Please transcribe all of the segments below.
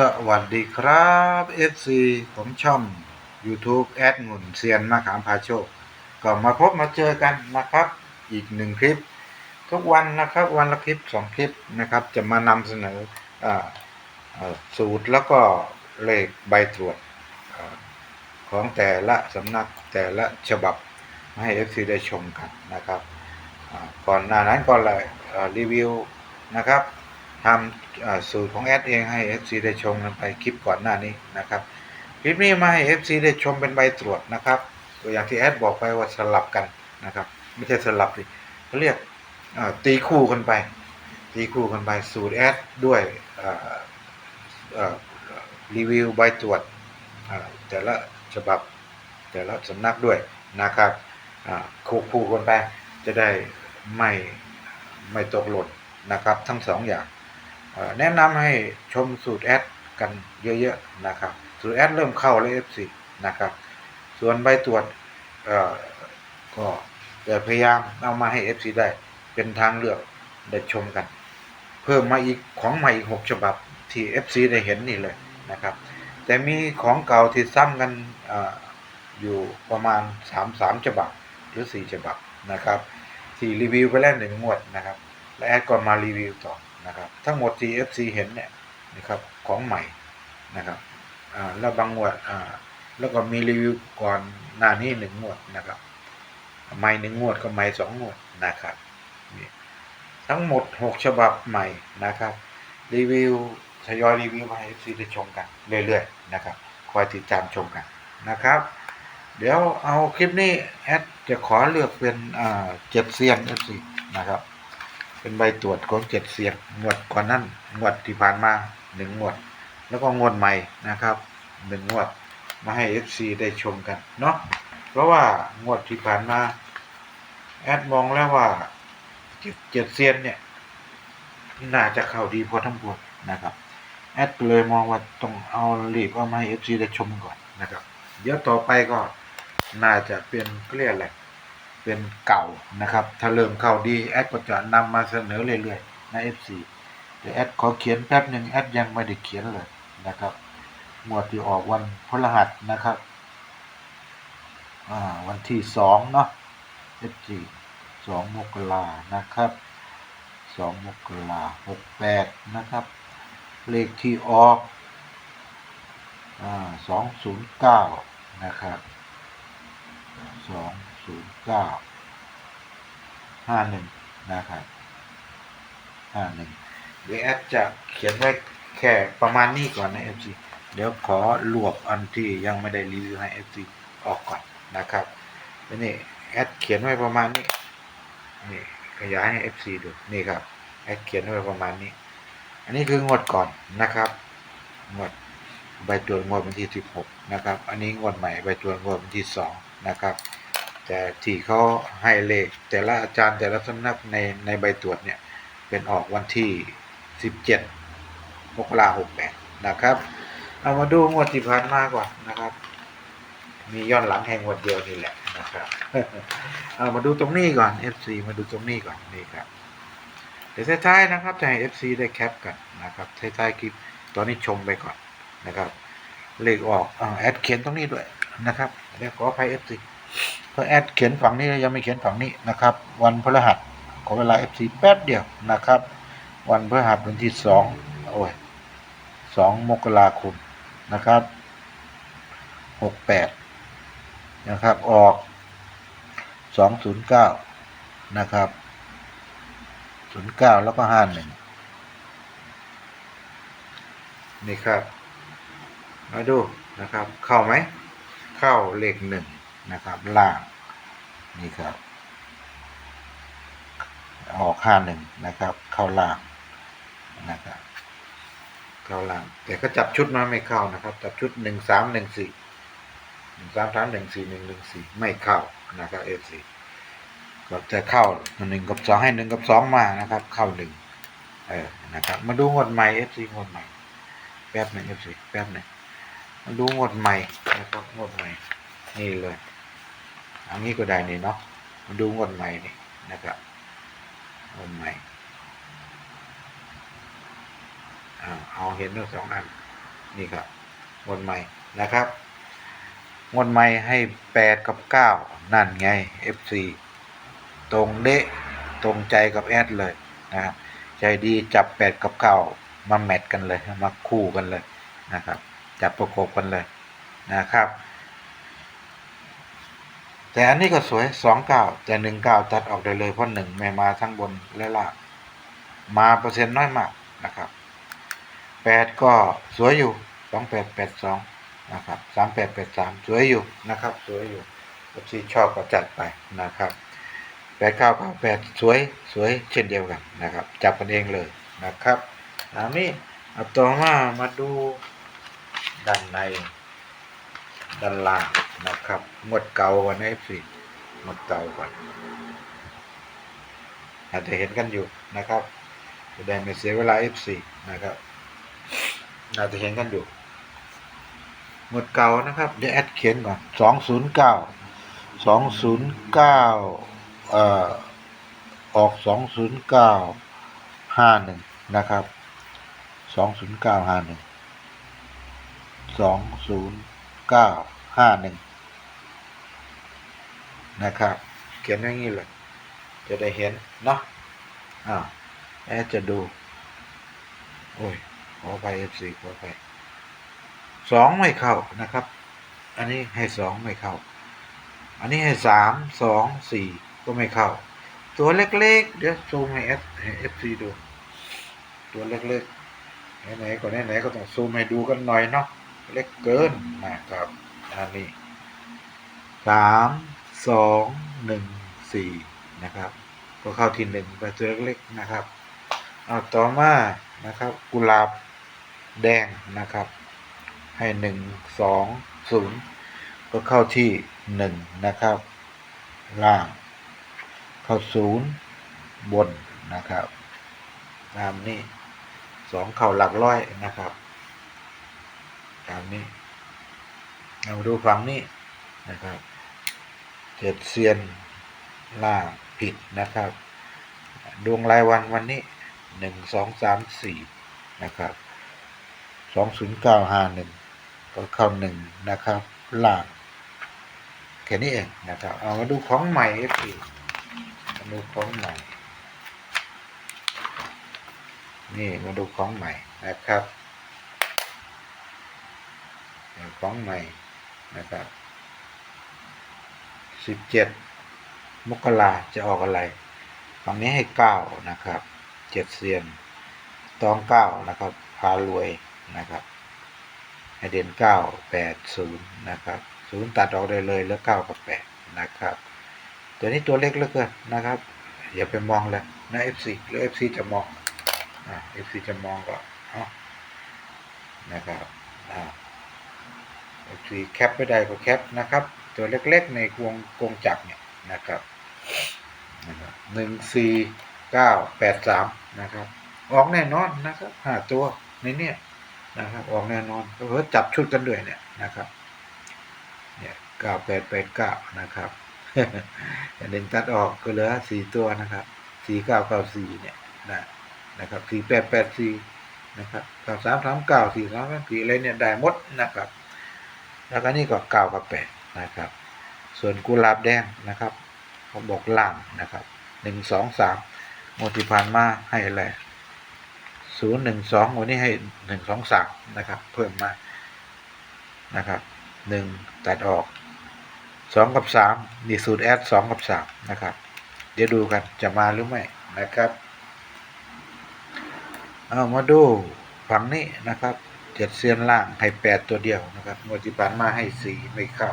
สวัสดีครับ FC ผมช่อง YouTube แอดงุ่นเซียนมาขามพาโชค ก็มาพบมาเจอกันนะครับ อีกหนึ่งคลิป ทุกวันนะครับวันละคลิปสองคลิปนะครับ จะมานำเสนออสูตรแล้วก็เลขใบตรวจอของแต่ละสำนักแต่ละฉบับให้ FC ได้ชมกันนะครับก่อนหน้านั้นก็เลยรีวิวนะครับ ทำสูตรของแอดเองให้ FC ได้ชมกันไปคลิปก่อนหน้านี้นะครับ คลิปนี้มาให้ FC ได้ชมเป็นใบตรวจนะครับ ตัวอย่างที่แอดบอกไปว่าสลับกันนะครับ ไม่ใช่สลับดิเขาเรียกตีคู่กันไป ตีคู่กันไปสูตรแอดด้วยรีวิวใบตรวจแต่ละฉบับแต่ละสำนักด้วยนะครับคู่คู่กันไปจะได้ไม่ไม่ตกหล่นนะครับ ทั้งสองอย่าง แนะนำให้ชมสูตรแอดกันเยอะๆนะครับ สูตรแอดเริ่มเข้าแล้ว F4 นะครับ ส่วนใบตรวจก็จะพยายามเอามาให้ FC ได้เป็นทางเลือกได้ชมกัน เพิ่มมาอีกของใหม่อีก 6 ฉบับที่ FC ได้เห็นนี่เลยนะครับ แต่มีของเก่าที่ซ้ำกันออยู่ประมาณ 3 3 ฉบับหรือ 4 ฉบับนะครับ ที่รีวิวไปแล้วหนึ่งงวดนะครับ และแอดก็มารีวิวต่อ นะครับทั้งหมดที่ FC เห็นเนี่ยนะครับของใหม่นะครับอ่าแล้วบางงวดอ่าแล้วก็มีรีวิวก่อนหน้านี้หนึ่งงวดนะครับใหม่หนึ่งงวดก็ใหม่สองงวดนะครับทั้งหมดหกฉบับใหม่นะครับ รีวิวทยอยรีวิวมาให้ FC ได้ชมกัน เรื่อยๆนะครับคอยติดตามชมกันนะครับ เดี๋ยวเอาคลิปนี้แอดจะขอเลือกเป็นเจ็ดเซียน FC นะครับ เป็นใบตรวจของเจ็ดเสียงงวดก่อนนั้นงวดที่ผ่านมาหนึ่งงวด แล้วก็งวดใหม่นะครับหนึ่งงวดมาให้ FC ได้ชมกันเนาะเพราะว่างวดที่ผ่านมาแอดมองแล้วว่าเจ็ดเซียนเนี่ยน่าจะเข้าดีพอทั้งปวงนะครับ แอดเลยมองว่าต้องเอารีบเอามาให้ FC ได้ชมก่อนนะครับ เดี๋ยวต่อไปก็น่าจะเป็นเกลี้ยแหละ เป็นเก่านะครับ ถ้าเริ่มเข้าดีแอดก็จะนำมาเสนอเรื่อยๆใน FC แต่แอดขอเขียนแป๊บหนึ่งแอดยังไม่ได้เขียนเลยนะครับหมวดที่ออกวันพฤหัสนะครับอ่าวันที่สองเนาะ FC สองมกรานะครับสองมกราหกแปดนะครับ เลขที่ออกอ่าสองศูนย์เก้านะครับสอง ศูนย์เก้าห้าหนึ่งนะครับห้าหนึ่งเดี๋ยวแอดจะเขียนไว้แค่ประมาณนี้ก่อนนะ FC เดี๋ยวขอรวบอันที่ยังไม่ได้รีวิวให้ FC ออกก่อนนะครับแล้วนี่แอดเขียนไว้ประมาณนี้นี่ขยายให้ FC ดูนี่ครับแอดเขียนไว้ประมาณนี้ อันนี้คืองวดก่อนนะครับงวดใบตรวจงวดวันที่16นะครับ อันนี้งวดใหม่ใบตรวจงวดวันที่2นะครับ แต่ที่เขาให้เลขแต่ละอาจารย์แต่ละสำนักในในใบตรวจเนี่ยเป็นออกวันที่ 17มกราคม68นะครับ เอามาดูงวดที่ผ่านมาก่อนนะครับ มีย้อนหลังแห่งงวดเดียวนี่แหละนะครับเอามาดูตรงนี้ก่อน FC มาดูตรงนี้ก่อนนี่ครับเดี๋ยวท้ายๆนะครับจะให้ FC ได้แคปกันนะครับท้ายๆคลิปตอนนี้ชมไปก่อนนะครับเลขออกอแอดเขียนตรงนี้ด้วยนะครับเดี๋ยวขออภัย FC เพราะแอดเขียนฝั่งนี้ยังไม่เขียนฝั่งนี้นะครับ วันพฤหัสขอเวลา FC แป๊บเดียวนะครับ วันพฤหัสวันที่สองโอ้ยสองมกราคมนะครับหกแปดนะครับออกสองศูนย์เก้านะครับศูนย์เก้าแล้วก็ห้าหนึ่งนี่ครับ มาดูนะครับ เข้าไหม เข้าเลขหนึ่ง นะครับล่างนี่ครับออกห้าหนึ่งนะครับ เข้าล่างนะครับเข้าล่าง แต่ก็จับชุดมาไม่เข้านะครับ จับชุดหนึ่งสามหนึ่งสี่หนึ่งสามสามหนึ่งสี่หนึ่งหนึ่งสี่ไม่เข้านะครับเอฟซีก็จะเข้าหนึ่งกับสองให้หนึ่งกับสองมานะครับ เข้าหนึ่งเออนะครับมาดูงวดใหม่เอฟซีงวดใหม่แป๊บหนึ่งเอฟซีแป๊บหนึ่งมาดูงวดใหม่นะครับงวดใหม่นี่เลย อันนี้ก็ได้นี่เนาะมาดูงวดใหม่นี่นะครับงวดใหม่เอาเห็นทั้งสองอันนี่ครับงวดใหม่นะครับงวดใหม่ให้แปดกับเก้านั่นไง FC ตรงเดะตรงใจกับแอดเลยนะครับใจดีจับแปดกับเก้ามาแมทกันเลยมาคู่กันเลยนะครับ จับประกบกันเลยนะครับ แต่อันนี้ก็สวยสองเก้าแต่หนึ่งเก้าตัดออกได้เลยเพราะหนึ่งไม่มาทั้งบนและล่างมาเปอร์เซ็นต์น้อยมากนะครับแปดก็สวยอยู่สองแปดแปดสองนะครับสามแปดแปดสามสวยอยู่นะครับ สวยอยู่ที่ชอบก็จัดไปนะครับแปดเก้าเก้าแปดสวยสวยเช่นเดียวกันนะครับ จับกันเองเลยนะครับอันนี้เอาต่อมามาดูด้านในด้านล่าง นะครับหมวดเก่าก่อนนะสิหมวดเก่าก่อนอาจจะเห็นกันอยู่นะครับจะได้ไม่เสียเวลา F4 นะครับอาจจะเห็นกันอยู่หมดเก่านะครับ เดี๋ยวแอดเขียนก่อนสองศูนย์เก้าสองศูนย์เก้าออกสองศูนย์เก้าห้าหนึ่งนะครับสองศูนย์เก้าห้าหนึ่งสองศูนย์เก้าห้าหนึ่ง นะครับ เขียนอย่างนี้เลยจะได้เห็นเนาะอ้าแอดจะดู โอ้ยขอไปเอฟซีขอไปสองไม่เข้านะครับ อันนี้ให้สองไม่เข้า อันนี้ให้สามสองสี่ก็ไม่เข้า ตัวเล็กๆ เดี๋ยวซูมให้เอฟให้เอฟซีดู ตัวเล็กๆไหนๆก็ไหนๆก็ต้องซูมให้ดูกันหน่อยเนาะเล็กเกินนะครับอันนี้สาม สองหนึ่งสี่นะครับ ก็เข้าที่หนึ่งไปตัวเล็กๆนะครับเอาต่อมานะครับ กุหลาบแดงนะครับ ให้หนึ่งสองศูนย์ก็เข้าที่หนึ่งนะครับ ล่าง เข้าศูนย์บนนะครับตามนี้สองเข่าหลักร้อยนะครับตามนี้ เรามาดูฝั่งนี้นะครับ เจ็ดเซียนล่างผิดนะครับ ดวงรายวันวันนี้หนึ่งสองสามสี่นะครับสองศูนย์เก้าห้าหนึ่งก็เข้าหนึ่งนะครับล่างแค่นี้เองนะครับ เอามาดูของใหม่สิมาดูของใหม่ นี่มาดูของใหม่นะครับ ของใหม่นะครับ สิบเจ็ดมกราจะออกอะไรฝั่งนี้ให้เก้านะครับเจ็ดเซียนตองเก้านะครับพารวยนะครับให้เด่นเก้าแปดศูนย์นะครับศูนย์ตัดออกได้เลยเหลือเก้ากับแปดนะครับ ตัวนี้ตัวเล็กเหลือเกินนะครับอย่าไปมองเลยนะ FC หรือ FC จะมองอ่า FC จะมองก็เอานะครับอ่า FC แคปไม่ได้ก็แคปนะครับ ตัวเล็กๆในวงกงจักรเนี่ยนะครับหนึ่งสี่เก้าแปดสามนะครับ ออกแน่นอนนะครับห้าตัวในเนี้ยนะครับ ออกแน่นอนก็เพื่อจับชุดกันด้วยเนี่ยนะครับเนี่ยเก้าแปดแปดเก้านะครับเด่นตัดออกก็เหลือสี่ตัวนะครับสี่เก้าเก้าสี่เนี่ยนะนะครับสี่แปดแปดสี่นะครับเก้าสามสามเก้าสี่สามสามสี่อะไรเนี่ยได้หมดนะครับ แล้วก็นี่ก็เก้ากับแปด นะครับ ส่วนกุหลาบแดงนะครับเขาบอกล่างนะครับหนึ่งสองสามโมติพานมาให้อะไรศูนย์หนึ่งสองวันนี้ให้หนึ่งสองสามนะครับ เพิ่มมานะครับหนึ่งตัดออกสองกับสามนี่สูตรแอดสองกับสามนะครับ เดี๋ยวดูกันจะมาหรือไม่นะครับเอามาดูฝั่งนี้นะครับเจ็ดเซียนล่างให้แปดตัวเดียวนะครับงวดที่ผ่านมาให้สี่ไม่เข้า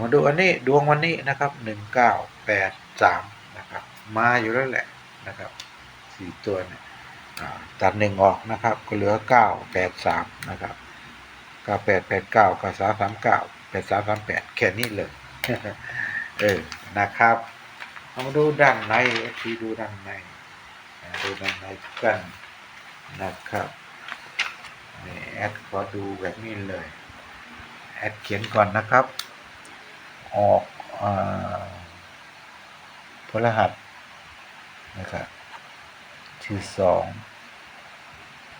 มาดูอันนี้ดวงวันนี้นะครับหนึ่งเก้าแปดสามนะครับ มาอยู่แล้วแหละนะครับสี่ตัวเนี่ยตัดหนึ่งออกนะครับ ก็เหลือเก้าแปดสามนะครับเก้าแปดแปดเก้าเก้าสามสามเก้าแปดสามสามแปดแค่นี้เลย เออ นะครับเอามาดูด้านในทีดูด้านในดูด้านในกันนะครับนี่แอดขอดูแบบนี้เลย แอดเขียนก่อนนะครับ ออกอพฤหัสนะครับที่สอง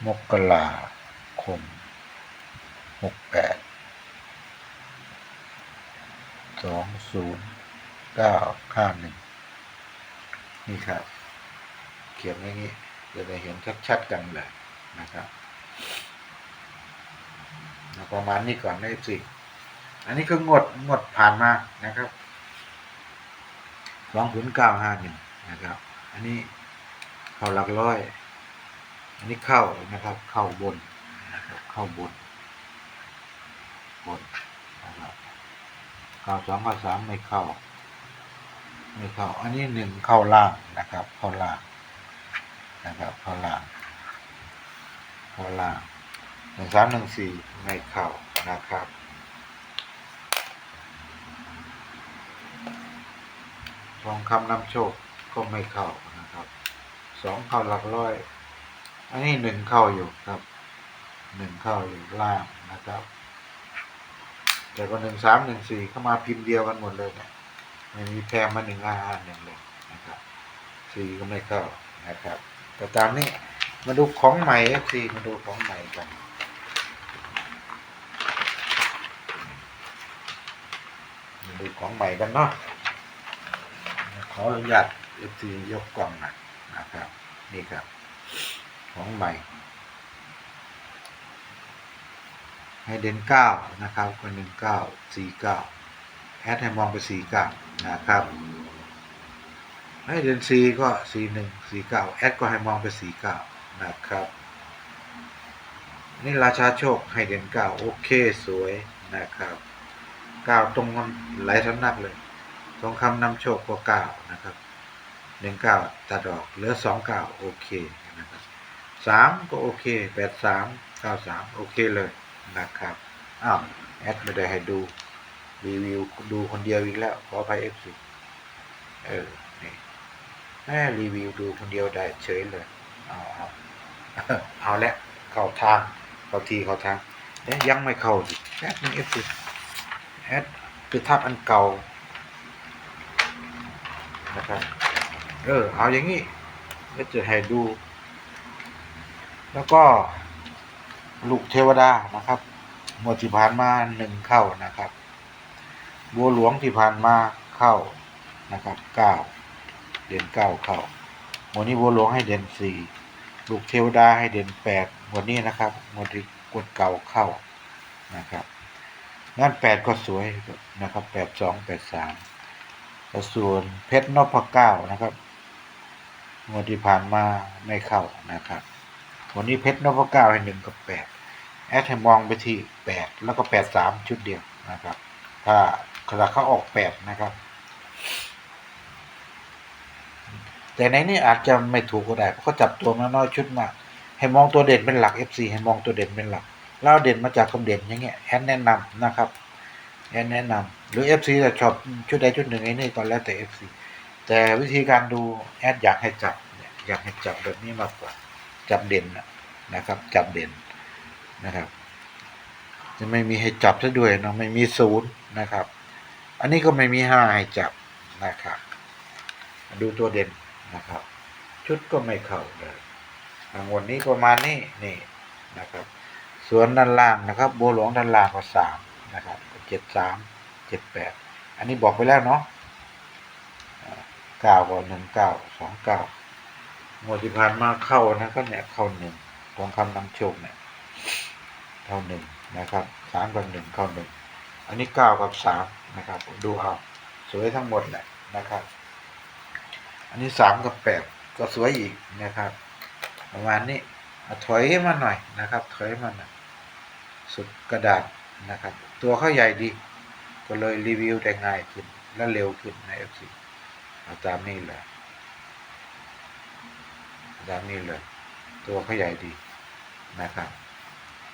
มกราคมหกแปดสองศูนย์เก้าห้าหนึ่งนี่ครับ เขียนอย่างนี้จะได้เห็นชัดๆกันเลยนะครับเอาประมาณนี้ก่อนได้สิ อันนี้คืองดงดผ่านมานะครับสองศูนย์เก้าห้าหนึ่งนะครับ อันนี้เข้าหลักร้อย อันนี้เข้านะครับ เข้าบนนะครับเข้าบนบนนะครับเข้าสองเข้าสามไม่เข้าไม่เข้า อันนี้หนึ่งเข้าล่างนะครับ เข้าล่างนะครับ เข้าล่างเข้าล่างหนึ่งสามหนึ่งสี่ไม่เข้านะครับ ทองคำนำโชคก็ไม่เข้านะครับสองเข้าหลักร้อย อันนี้หนึ่งเข้าอยู่ครับหนึ่งเข้าอยู่ล่างนะครับ แต่ก็หนึ่งสามหนึ่งสี่เข้ามาพิมพ์เดียวกันหมดเลยเนี่ยไม่มีแพงมาหนึ่งห้าห้าหนึ่งเลยนะครับสี่ก็ไม่เข้านะครับแต่ตามนี้มาดูของใหม่สี่มาดูของใหม่กันมาดูของใหม่กันเนาะ ออนุญาตเอฟซียกกล่องหน่อยนะครับ นี่ครับ ของใหม่ ให้เด่นเก้านะครับก็หนึ่งเก้าสี่เก้าแอดให้มองไปสี่เก้านะครับ ให้เด่นสี่ก็สี่หนึ่งสี่เก้าแอดก็ให้มองไปสี่เก้านะครับ นี่ราชาโชคให้เด่นเก้าโอเคสวยนะครับเก้าตรงกันหลายสำนักเลย ทองคำนำโชคก็เก้านะครับหนึ่งเก้าตัดออกเหลือสองเก้าโอเคนะครับสามก็โอเคแปดสามเก้าสามโอเคเลยนะครับอ้าวแอดไม่ได้ให้ดูรีวิวดูคนเดียวอีกแล้วขออภัยเอฟซีเออนี่แม่รีวิวดูคนเดียวได้เฉยเลยเอาเอาเอาละเข้าทางเข้าทีเข้าทางเอ๊ะยังไม่เข้าสิแอดนึงเอฟซีแอดไปทับอันเก่า นะครับ เออ เอาอย่างนี้ก็จะให้ดู แล้วก็ ลูกเทวดานะครับหมวดที่ผ่านมาหนึ่งเข้านะครับ บัวหลวงที่ผ่านมาเข้านะครับเก้าเด่นเก้าเข้าหมวดนี้บัวหลวงให้เด่นสี่ลูกเทวดาให้เด่นแปดหมวดนี้นะครับหมวดที่กดเก่าเข้านะครับงั้นแปดก็สวยนะครับแปดสองแปดสาม ส่วนเพชรนพเก้านะครับงวดที่ผ่านมาไม่เข้านะครับ วันนี้เพชรนพเก้าให้หนึ่งกับแปดแอดให้มองไปที่แปดแล้วก็แปดสามชุดเดียวนะครับ ถ้าถ้าเขาออกแปดนะครับ แต่ในนี้อาจจะไม่ถูกก็ได้เพราะเขาจับตัวมาน้อยชุดมากให้มองตัวเด่นเป็นหลัก FC ให้มองตัวเด่นเป็นหลักแล้วเอาเด่นมาจากคำเด่นอย่างเงี้ยแอดแนะนำนะครับแนะแนะนำ หรือ FC จะชอบชุดใดชุดหนึ่งไอ้นี่ก็แล้วแต่ FC แต่วิธีการดูแอดอยากให้จับเนี่ยอยากให้จับแบบนี้มากกว่า จับเด่นนะนะครับ จับเด่นนะครับ จะไม่มีให้จับซะด้วยเนาะไม่มีศูนย์นะครับ อันนี้ก็ไม่มีห้าให้จับนะครับ ดูตัวเด่นนะครับ ชุดก็ไม่เข้าเลยทางวันนี้ประมาณนี้นี่นะครับ ส่วนด้านล่างนะครับบัวหลวงด้านล่างก็สามนะครับเจ็ดสาม เจ็ดแปดอันนี้บอกไปแล้วเนาะเก้าก็หนึ่งเก้าสองเก้างวดที่ผ่านมาเข้านะก็เนี่ยเข้าหนึ่งทองคำนำโชคเนี่ยเข้าหนึ่งนะครับสามกับหนึ่งเข้าหนึ่งอันนี้เก้ากับสามนะครับดูเอาสวยทั้งหมดแหละนะครับ อันนี้สามกับแปดก็สวยอีกนะครับ ประมาณนี้เอาถอยมาหน่อยนะครับ ถอยมาหน่อยสุดกระดาษนะครับ ตัวเขาใหญ่ดี ก็เลยรีวิวได้ง่ายขึ้น และเร็วขึ้นใน FC เอาตามนี้เลยอาตามนี้เลย ตัวเขาใหญ่ดีนะครับ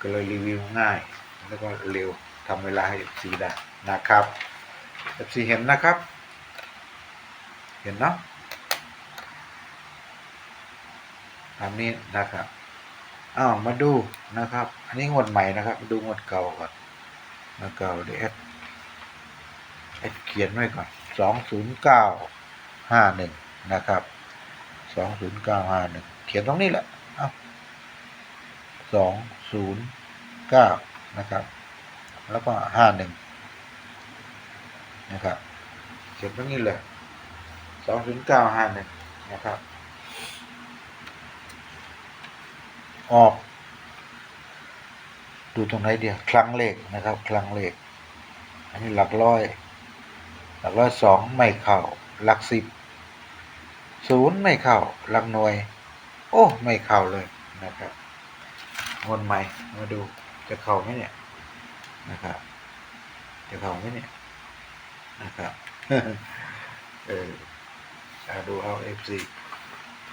ก็เลยรีวิวง่าย แล้วก็เร็วทำเวลาให้ FC ได้นะครับ FC เห็นนะครับ เห็นเนาะตามนี้นะครับอ้าวมาดูนะครับ อันนี้งวดใหม่นะครับ ดูงวดเก่าก่อนงวดเก่าเดี๋ยวแอดแอด เขียนไว้ก่อนสองศูนย์เก้าห้าหนึ่งนะครับสองศูนย์เก้าห้าหนึ่งเขียนตรงนี้แหละเอ้าสองศูนย์เก้านะครับ แล้วก็ห้าหนึ่งนะครับ เขียนตรงนี้เลยสองศูนย์เก้าห้าหนึ่งนะครับ ออก ดูตรงไหนเดียวครั้งเลขนะครับครั้งเลข อันนี้หลักร้อย หลักร้อยสองไม่เข้า หลักสิบศูนย์ไม่เข้า หลักหน่วย โอ้ ไม่เข้าเลยนะครับวนใหม่มาดูจะเข้าไหมเนี่ยนะครับจะเข้าไหมเนี่ยนะครับเออเอาดูเอา FC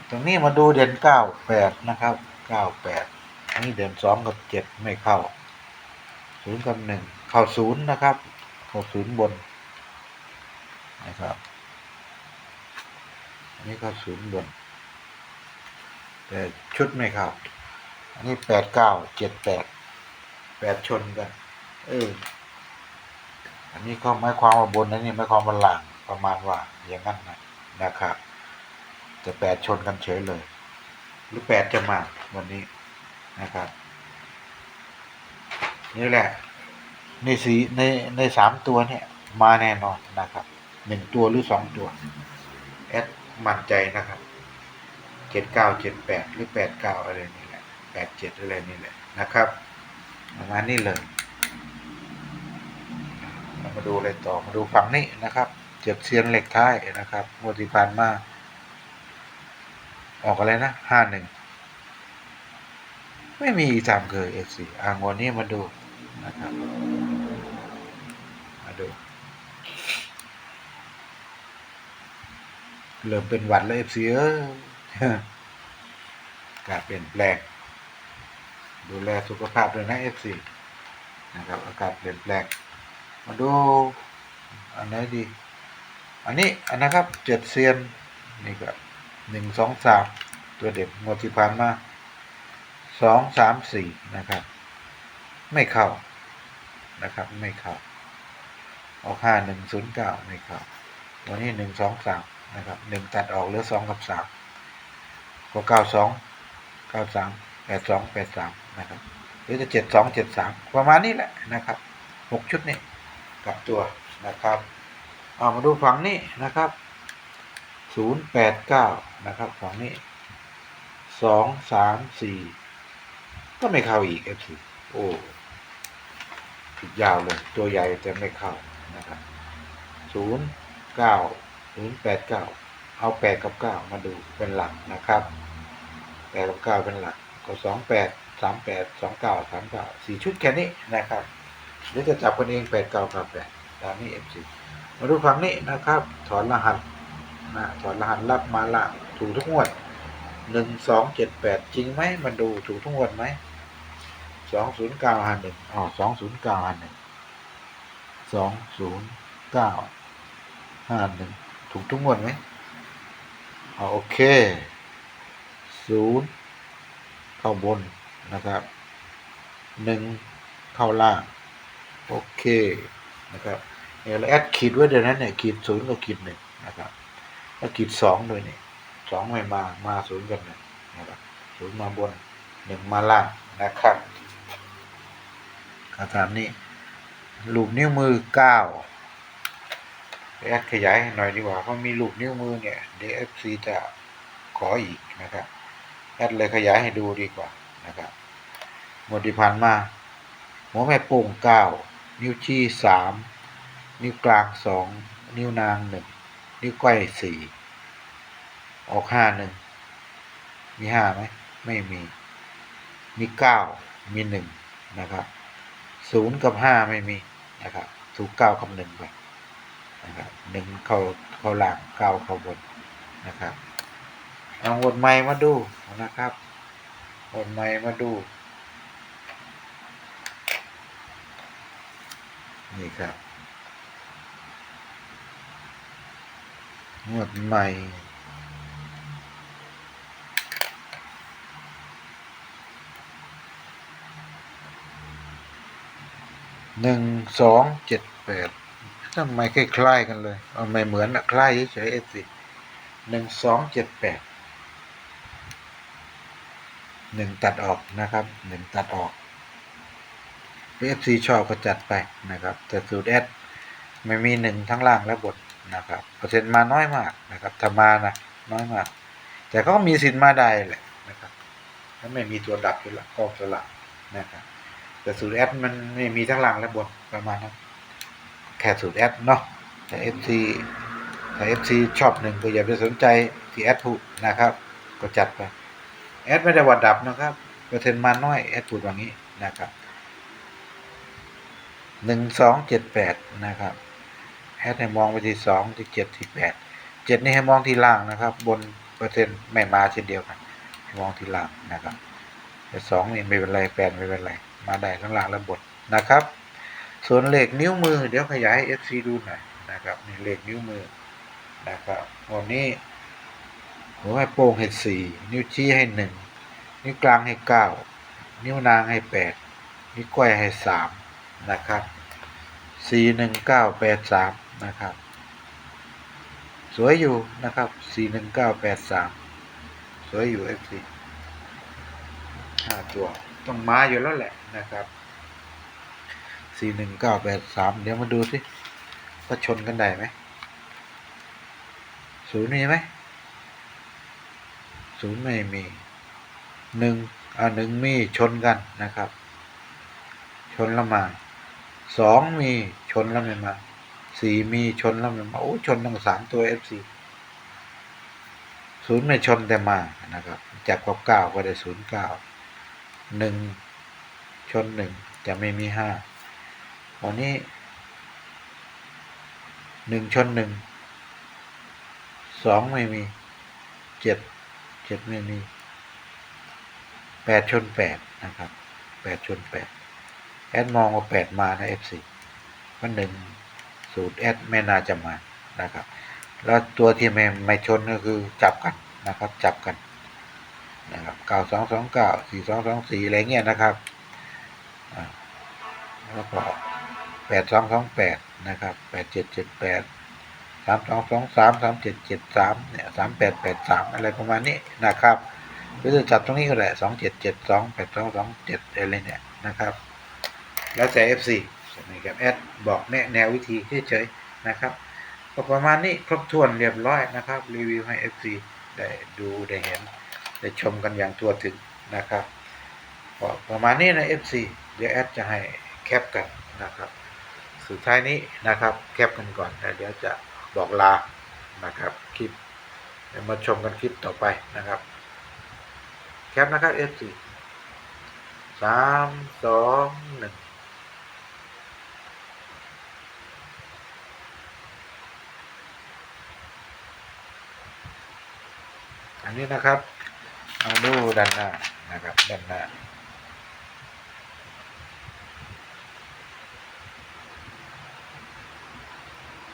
ตรงนี้มาดูเดือนเก้าแปดนะครับเก้าแปดอันนี้เดือนสองกับเจ็ดไม่เข้าศูนย์กับหนึ่งเข้าศูนย์นะครับเข้าศูนย์บน นะครับ อันนี้เข้าศูนย์บน แต่ชุดไม่เข้าอันนี้แปดเก้าเจ็ดแปดแปดชนกัน เออ อันนี้ก็หมายความว่าบนอันนี้หมายความว่าหล่างประมาณว่าอย่างนั้นนะนะครับจะแปดชนกันเฉยเลย หรือแปดจะมาวันนี้นะครับ นี่แหละในสีในในสามตัวเนี่ยมาแน่นอนนะครับ หนึ่งตัวหรือสองตัว แอดมั่นใจนะครับเจ็ดเก้าเจ็ดแปดหรือแปดเก้าอะไรนี่แหละแปดเจ็ดอะไรนี่แหละนะครับประมาณนี้เลยมาดูอะไรต่อมาดูฝั่งนี้นะครับ เจ็บเซียนเหล็กท้ายนะครับงวดที่ผ่านมาออกอะไรนะห้าหนึ่งไม่มีตามเคยเอฟซีอ่างวันนี้มาดูนะครับ มาดู เริ่มเป็นหวัดแล้วเอฟซีเออการเปลี่ยนแปลง ดูแลสุขภาพด้วยนะเอฟซีนะครับ อากาศเปลี่ยนแปลง มาดู อันไหนดี อันนี้อันนะครับเจ็ดเซียน นี่ก็หนึ่งสองสามตัวเด็กงวดที่ผ่านมาสองสามสี่นะครับ ไม่เข้านะครับ ไม่เข้าออกห้าหนึ่งศูนย์เก้าไม่เข้าวันนี้หนึ่งสองสาม นะครับหนึ่งตัดออกเหลือสองกับสามก็เก้าสองเก้าสามแปดสองแปดสามนะครับหรือจะเจ็ดสองเจ็ดสามประมาณนี้แหละนะครับหกชุดนี้กับตัวนะครับเอามาดูฝั่งนี้นะครับศูนย์แปดเก้านะครับฝั่งนี้สองสามสี่ก็ไม่เข้าอีกเอฟซีโอ้ผิดยาวเลย ตัวใหญ่แต่ไม่เข้านะครับศูนย์เก้า ศูนย์แปดเก้าเอาแปดกับเก้ามาดูเป็นหลักนะครับแปดกับเก้าเป็นหลักก็สองแปดสามแปดสองเก้าสามเก้าสี่ชุดแค่นี้นะครับหรือจะจับคนเองแปดเก้ากับแปดตามนี้เอฟซีมาดูฝั่งนี้นะครับ ถอนรหัสนะถอนรหัสรับมาล่างถูกทุกงวดหนึ่งสองเจ็ดแปดจริงไหมมันดูถูกทุกงวดไหมสองศูนย์เก้าห้าหนึ่งอ๋อสองศูนย์เก้าห้าหนึ่งสองศูนย์เก้าห้าหนึ่ง ถูกทุกงวดไหมอ๋อโอเคศูนย์เข้าบนนะครับหนึ่งเข้าล่าง โอเคนะครับเนี่ยเราแอดขีดไว้เดี๋ยวนั้นเนี่ยขีดศูนย์กับขีดหนึ่งนะครับแล้วขีดสองด้วยนี่สองไม่มามาศูนย์กับหนึ่งนะครับศูนย์มาบนหนึ่งมาล่างนะครับคำถามนี้ลูกนิ้วมือเก้า แอดขยายให้หน่อยดีกว่าเพราะมีลูกนิ้วมือเนี่ยเดี๋ยวเอฟซีจะขออีกนะครับ แอดเลยขยายให้ดูดีกว่านะครับหมดที่ผ่านมาหัวแม่โป่งเก้านิ้วชี้สามนิ้วกลางสองนิ้วนางหนึ่งนิ้วก้อยสี่ออกห้าหนึ่งมีห้าไหมไม่มี มีเก้ามีหนึ่งนะครับศูนย์กับห้าไม่มีนะครับถูกเก้ากับหนึ่งไป นะครับหนึ่งเข้าเข้าหลังเก้าเข้าบนนะครับเอาวนไม้มาดูนะครับวนไม้มาดู นี่ครับงวดใหม่หนึ่งสองเจ็ดแปด ทำไมคล้ายๆกันเลยเอาไม่เหมือนอะคล้ายเฉยๆเอฟสิหนึ่งสองเจ็ดแปดหนึ่งตัดออกนะครับหนึ่งตัดออกเอฟซีชอบก็จัดไปนะครับ แต่สูตรแอดไม่มีหนึ่งทั้งล่างและบนนะครับเปอร์เซ็นต์มาน้อยมากนะครับถ้ามานะน้อยมาก แต่ก็มีสิทธิ์มาได้แหละนะครับถ้าไม่มีตัวดับอยู่ละกองสลับนะครับแต่สูตรแอดมันไม่มีทั้งล่างและบนประมาณนั้น แค่สูตรแอดเนาะแต่เอฟซีถ้าเอฟซีชอบหนึ่งก็อย่าไปสนใจที่แอดพูดนะครับ ก็จัดไปแอดไม่ได้ว่าดับนะครับเปอร์เซ็นต์มาน้อยแอดพูดว่างี้นะครับหนึ่งสองเจ็ดแปดนะครับแอดให้มองไปที่สองที่เจ็ดที่แปดเจ็ดนี่ให้มองที่ล่างนะครับ บนเปอร์เซ็นต์ไม่มาเช่นเดียวกันให้มองที่ล่างนะครับแต่สองนี่ไม่เป็นไรแปดไม่เป็นไรมาได้ทั้งล่างและบนนะครับ ส่วนเลขนิ้วมือ เดี๋ยวขยายให้ FC ดูหน่อยนะครับนี่เลขนิ้วมือนะครับวันนี้หัวแม่โป้งให้สี่นิ้วชี้ให้หนึ่งนิ้วกลางให้เก้านิ้วนางให้แปดนิ้วก้อยให้สามนะครับสี่หนึ่งเก้าแปดสามนะครับ สวยอยู่นะครับสี่หนึ่งเก้าแปดสามสวยอยู่เอฟซีห้าตัวต้องมาอยู่แล้วแหละนะครับ สี่หนึ่งเก้าแปดสามเดี๋ยวมาดูสิว่าชนกันได้ไหมศูนย์มีไหมศูนย์ไม่มีหนึ่งอ่าหนึ่งมีชนกันนะครับ ชนล้วมาสองมีชนล้วไม่มาสี่มีชนแล้วไม่มาโอ้ชนทั้งสามตัวเอฟซีศูนย์ไม่ชนแต่มานะครับจับกับเก้าก็ได้ศูนย์เก้าหนึ่งชนหนึ่งจะไม่มีห้า วันนี้หนึ่งชนหนึ่งสองไม่มีเจ็ดเจ็ดไม่มีแปดชนแปดนะครับแปดชนแปดแอดมองว่าแปดมานะ F4 ก็หนึ่งสูตรแอดไม่น่าจะมานะครับ แล้วตัวที่ไม่ไม่ชนก็คือจับกันนะครับ จับกันนะครับเก้าสองสองเก้าสี่สองสองสี่อะไรเงี้ยนะครับแล้วก็ แปดสองสองแปดนะครับแปดเจ็ดเจ็ดแปดสามสองสองสามสามเจ็ดเจ็ดสามเนี่ยสามแปดแปดสามอะไรประมาณนี้นะครับหรือจะจับตรงนี้ก็ได้สองเจ็ดเจ็ดสองแปดสองสองเจ็ดอะไรเนี่ยนะครับ แล้วแต่ FC สมัยกับแอดบอกแนะแนววิธีเฉยๆนะครับก็ประมาณนี้ครบถ้วนเรียบร้อยนะครับ รีวิวให้ FC ได้ดูได้เห็น ได้ชมกันอย่างทั่วถึงนะครับประมาณนี้นะ FC เดี๋ยวแอดจะให้แคปกันนะครับ สุดท้ายนี้นะครับแคปกันก่อนเดี๋ยวจะบอกลานะครับคลิปมาชมกันคลิปต่อไปนะครับ แคปนะครับ FC สามสองหนึ่งอันนี้นะครับ เอาดูด้านหน้านะครับด้านหน้า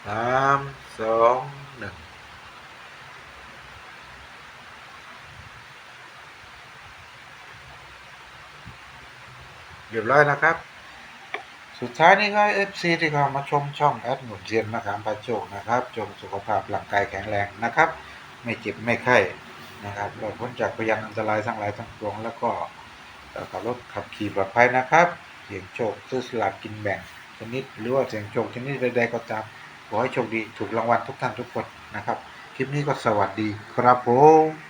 สามสองหนึ่งเรียบร้อยนะครับ สุดท้ายนี้ก็เอฟซีที่เข้ามาชมช่องแอดหนุนเทียนมะขามพาโจกนะครับ จงสุขภาพร่างกายแข็งแรงนะครับ ไม่เจ็บไม่ไข้นะครับเราพ้นจากพยานอันตรายทั้งหลายทั้งปวงแล้วก็ขับรถขับขี่ปลอดภัยนะครับ เสี่ยงโชคซื้อสลากกินแบ่งชนิดหรือว่าเสี่ยงโชคชนิดใดๆก็ตาม ขอให้โชคดีถูกรางวัลทุกท่านทุกคนนะครับ คลิปนี้ก็สวัสดีครับผม